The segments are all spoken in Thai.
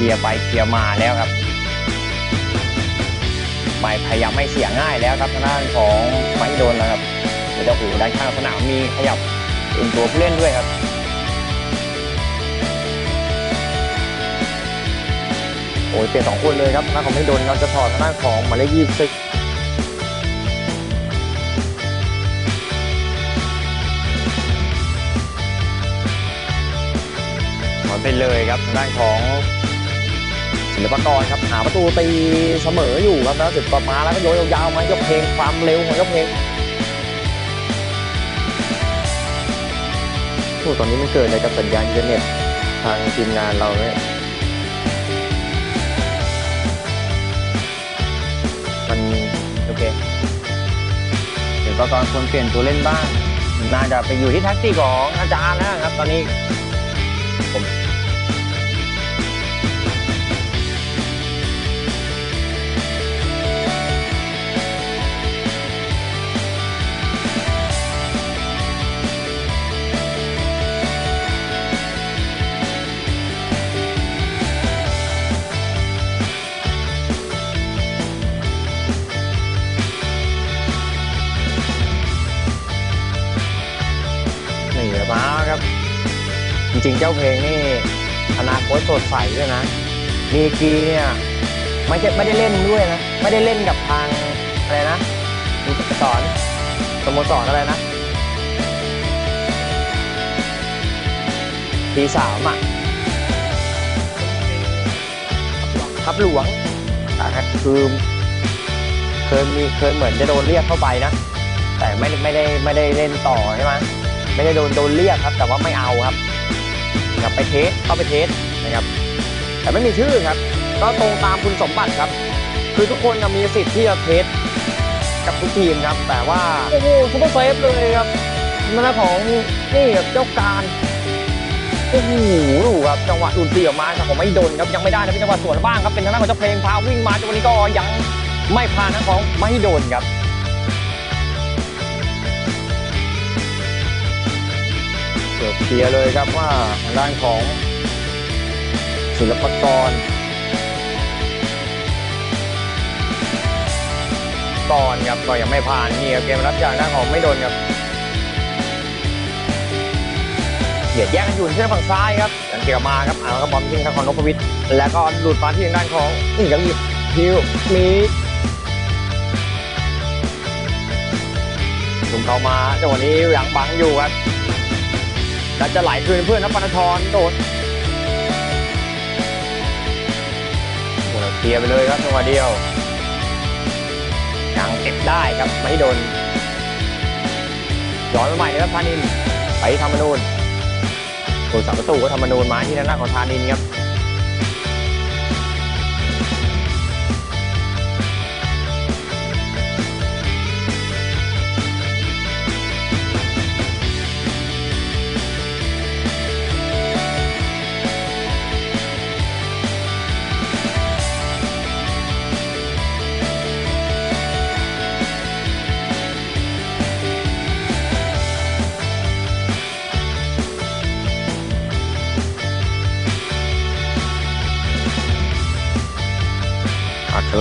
ลียร์ไปเคลียร์มาแล้วครับไม่พยายามไม่เสียง่ายแล้วครับทางด้านของไม้โดนแล้วครับเดี๋ยวหูด้านข้างสนามมีขยับเป็นตัวผู้เล่นด้วยครับโอ้ยเปลี่ยนสองคนเลยครับทางด้านของไม่โดนเราจะถอดทางด้านของหมายเลขยี่สิบถอนไปเลยครับทางด้านของ ศิลปากรครับหาประตูตีเสมออยู่ครับแล้วจุดต่อมาแล้วก็โยนยาวๆมายกเพลงความเร็วของยกเพลงโอ้ตอนนี้มันเกิดอะไรกับสัญญาณอินเทอร์เน็ตทางทีมงานเราเนี่ยมันโอเคเดี๋ยวก็ตอนควรเปลี่ยนตัวเล่นบ้างน่าจะไปอยู่ที่แท็กซี่ของอาจารย์แล้วครับ ตอนนี้ จริงๆ เจ้าเพลงนี่อนาคตสดใสด้วยนะดีกีเนี่ยไม่ใช่ไม่ได้เล่นด้วยนะ ไม่ได้เล่นกับทางอะไรนะสอนสโมสรอะไรนะปีสามอะทับหลวงอะคือเคยมีเคยเหมือนจะโดนเรียกเข้าไปนะ แต่ไม่ไม่ได้ไม่ได้เล่นต่อใช่ไหมไม่ได้โดนโดนเรียกครับ แต่ว่าไม่เอาครับ นะครับไปเทสเข้าไปเทสนะครับ แต่ไม่มีชื่อครับ ก็ตรงตามคุณสมบัติครับ คือทุกคนน่ะมีสิทธิ์ที่จะเทสกับทุกทีมครับ แต่ว่าโอ้โหซุปเปอร์เซฟเลยครับนั่นนะของนี่ครับเจ้าการโอ้โหดูครับจังหวะดูดเดี่ยวมาแต่ผมไม่โดนครับยังไม่ได้นะเป็นจังหวะสวนบ้างครับเป็นทางด้านของเจ้าเพลงพาวิ่งมาจังหวะนี้ก็ยังไม่ผ่านทางของไม่โดนครับ เกือบเคลียร์เลยครับว่าด้านของศิลปกรก่อนครับก็ยังไม่ผ่านนี่ครับเกมรับจากด้านของไม่โดนครับเหยียดแยกกันอยู่ที่ทางฝั่งซ้ายครับยังเกี่ยวมาครับเอาครับบอลทิ้งทางของนพวิทย์แล้วก็หลุดมาที่ทางด้านของนี่ครับฮิวมีลุมเข้ามาจังหวะนี้หลังบังอยู่ครับ แล้วจะไหลคืนเพื่อนนะปนทรโดดเคลียร์ไปเลยครับจังหวะเดียวยังเก็บได้ครับไม่โดนย้อนมาใหม่เลยครับธานิน ไปธรรมนูนโอ้สามประตูก็ธรรมนูนมาที่ด้านหน้าของธานินครับ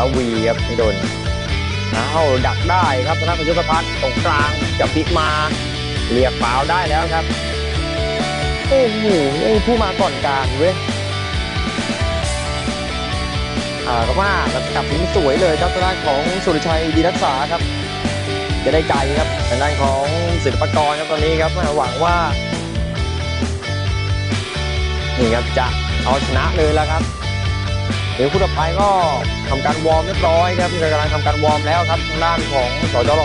อัครวีครับไม่โดนเอาดักได้ครับธนาคารยุทธพัฒน์ตรงกลางจะพลิกมาเรียกฟาวล์ได้แล้วครับโอ้โหไอ้ผู้มาก่อนการเว้ยอ่าก็ว่าแล้วกลับทิ้งสวยเลยครับทางด้านของสุรชัยดีรักษาครับ จะได้ใจครับทางด้านของศิลปกรครับตอนนี้ครับหวังว่านี่ครับจะเอาชนะเลยแล้วครับ ดี๋ยวคู่ต่อไปก็ทำการวอร์มเรียบร้อยครับกำลังทำการวอร์มแล้วครับทางด้านของสจร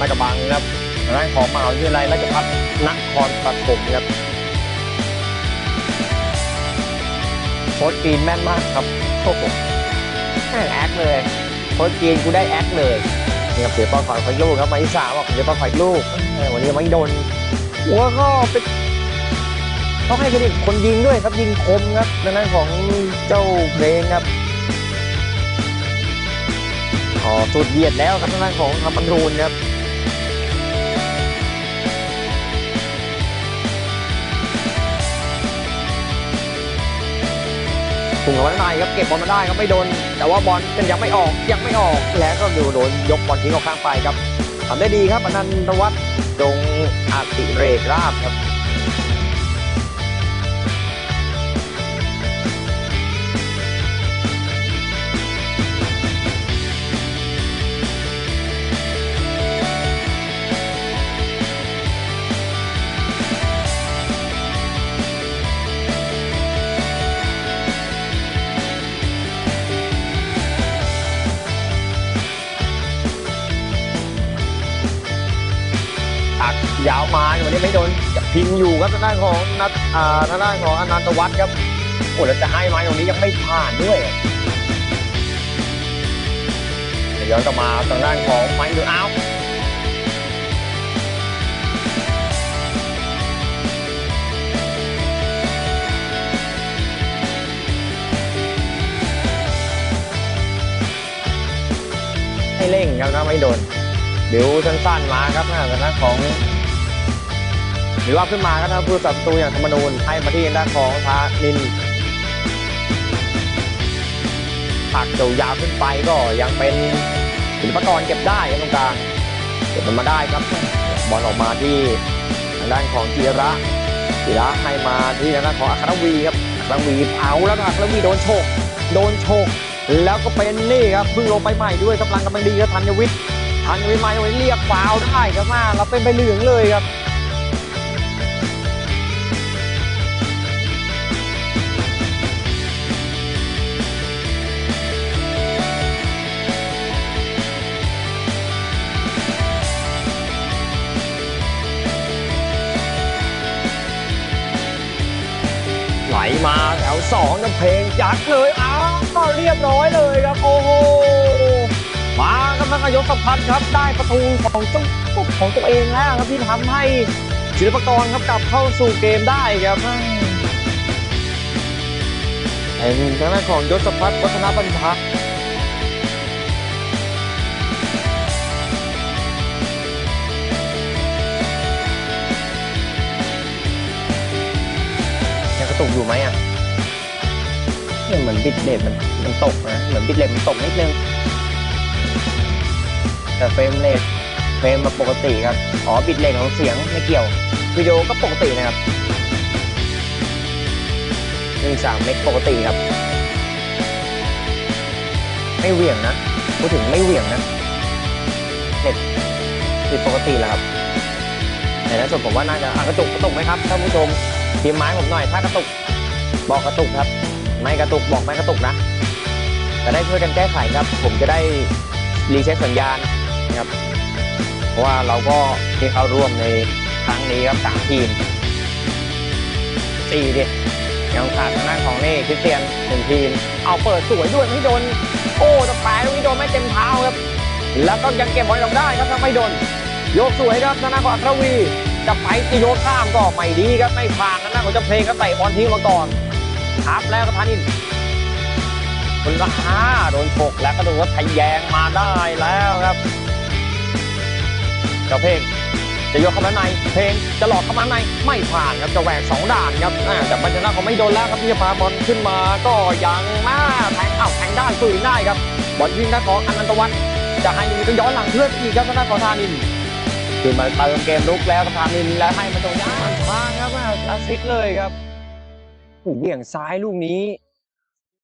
ลาดกระบังครับทางด้านของมหาวิทยาลัยราชภัฏนครปฐมครับโค้ชจีนแม่นมากครับโอ้โหแม่งแอคเลยโค้ชจีนกูได้แอคเลยเนี่ครับเสียป้อนขอยลูกครับมาที่สามบอกเสียป้อนขอยลูกวันนี้ไม่โดนหัวก็เป็น ต้องให้เครดิตคนยิงด้วยครับยิงคมครับดังนั้นของเจ้าเพลงครับอ๋อสุดเหยียดแล้วครับทางด้านของธรรมนูนครับถุงกับวันในครับเก็บบอลมาได้ครับไม่โดน แต่ว่าบอลกันยังไม่ออกยังไม่ออกแล้วก็ดูโดนยกบอลทิ้งออกข้างไปครับทำได้ดีครับอนันตวัฒน์จงอาติเรกราบครับ มาวันนี้ไม่โดนพิงอยู่ครับทางด้านของนัทอ่าทางด้านของอนันตวัฒน์ครับโอ้แล้วจะให้ไม้ตรงนี้ยังไม่ผ่านด้วยเดี๋ยวย้อนกลับมาทางด้านของไม้ดูอ้าวให้เร่งครับนะไม่โดนเดี๋ยวสั้นๆมาครับทางด้านของ หรือว่าขึ้นมาครับทางผู้สับประตูอย่างธรรมนูญให้มาที่ด้านของทานินผักยาวขึ้นไปก็ยังเป็นศิลปกรเก็บได้ตรงกลางเก็บมันมาได้ครับบอลออกมาที่ทางด้านของจีระจีระให้มาที่ทางด้านของอัครวีครับอัครวีเอาแล้วอัครวีโดนโชกโดนโชกแล้วก็เป็นนี่ครับพิ่งลงไปใหม่ด้วยกำลังกำลังดีครับธัญวิทย์ทันวิมายไว้เรียกฟาวได้ครับมาเราเป็นใบเหลืองเลยครับ มาแถวสองน้ำเพลงยักเลยอ้าวเรียบร้อยเลยครับโอ้โหมาครับนักนายศสัมพันธ์ครับ ได้ประตูของตัวของตัวเองแล้วครับที่ทำให้ศิลปกรครับกลับเข้าสู่เกมได้ครับเป็นทางด้านของยศพัฒน์วัฒนบัญชัก กระตุกอยู่ไหมอะเนี่ยเหมือนบิดเลทมันมันตกนะเหมือนบิดเลทมันตกนิดนึงแต่เฟรมเรทเฟรมมาปกติครับอ๋อบิตเรทของเสียงไม่เกี่ยววิดีโอก็ปกตินะครับหนึ่งสามเมกปกติครับ ไม่เหวี่ยงนะพูดถึงไม่เหวี่ยงนะเน็ตติดปกติแล้วครับแต่ในส่วนผมว่าน่าจะอะกระตุกกระตุกไหมครับท่านผู้ชมทีมไม้ผมหน่อยถ้ากระตุก บอกกระตุกครับ ไม่กระตุกบอกไม่กระตุกนะจะได้ช่วยกันแก้ไขครับ ผมจะได้รีเช็คสัญญาณนะครับเพราะว่าเราก็ที่เข้าร่วมในครั้งนี้ครับสามทีมสี่ดิยังขาดทางด้านของนี่คริสเตียนหนึ่งทีม เอาเปิดสวยด้วยไม่โดน โอ้ต่แปรตรงนี้โดนไม่เต็มเท้าครับ แล้วก็ยังเก็บบอลลงได้ครับถ้าไม่โดน โยกสวยครับทางด้านของอัครวีจะไปจะโยกข้ามก็ไม่ดีครับไม่ผ่านทางด้านของเจ้าเพลงก็เตะบอลทิ้งมาก่อน ทับแล้วก็ทานินคนละห้าโดนฉกแล้วก็ดูว่าทะแยงมาได้แล้วครับเจ้าเพลงจะยกเข้ามาในเพลงจะหลอกเข้ามาในไม่ผ่านครับจะแหวกสองด่านครับแต่ปัญชนะเขาไม่โดนแล้วครับที่จะพาบอลขึ้นมาก็ยังมาแทงเอ้าแทงได้ฝืนได้ครับบอลวิ่งด้านของอนันตวัฒน์จะให้มีก็ย้อนหลังเพื่อนอีกครับทางด้านของธานินขึ้นมาเติมเกมลุกแล้วครับธานินแล้วให้มาตรงย่านทางครับอ่าซิกเลยครับ เหวี่ยงซ้ายลูกนี้